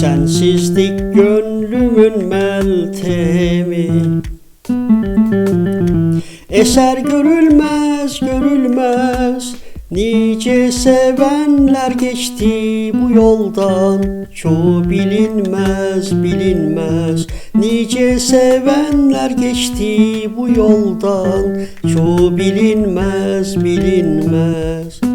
Sensizlik gönlümün meltemi. Eser görülmez görülmez. Nice sevenler geçti bu yoldan. Çoğu bilinmez bilinmez. Nice sevenler geçti bu yoldan. Çoğu bilinmez bilinmez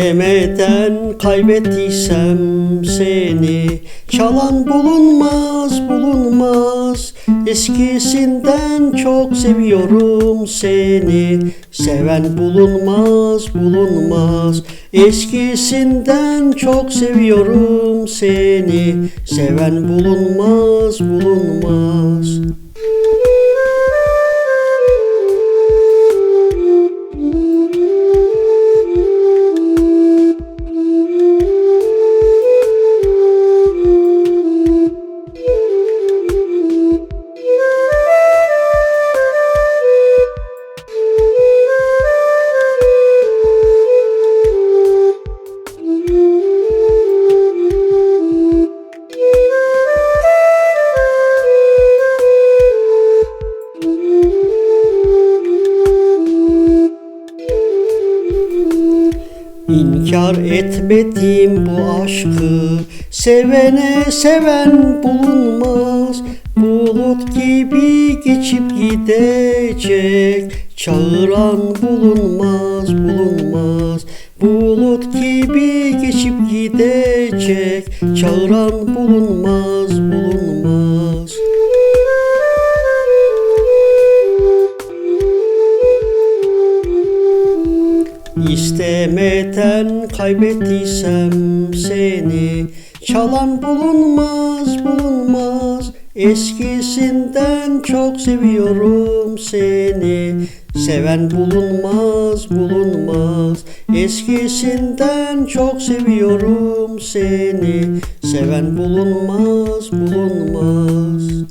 İstemeden kaybettiysem seni Çalan bulunmaz bulunmaz. Eskisinden çok seviyorum seni Seven bulunmaz bulunmaz. Eskisinden çok seviyorum seni Seven bulunmaz bulunmaz İnkar etmedim bu aşkı. Sevene seven bulunmaz. Bulut gibi geçip gidecek. Çağıran bulunmaz bulunmaz. Bulut gibi geçip gidecek. Çağıran bulunmaz İstemeden kaybettiysem seni Çalan bulunmaz bulunmaz. Eskisinden çok seviyorum seni. Seven bulunmaz bulunmaz. Eskisinden çok seviyorum seni. Seven bulunmaz bulunmaz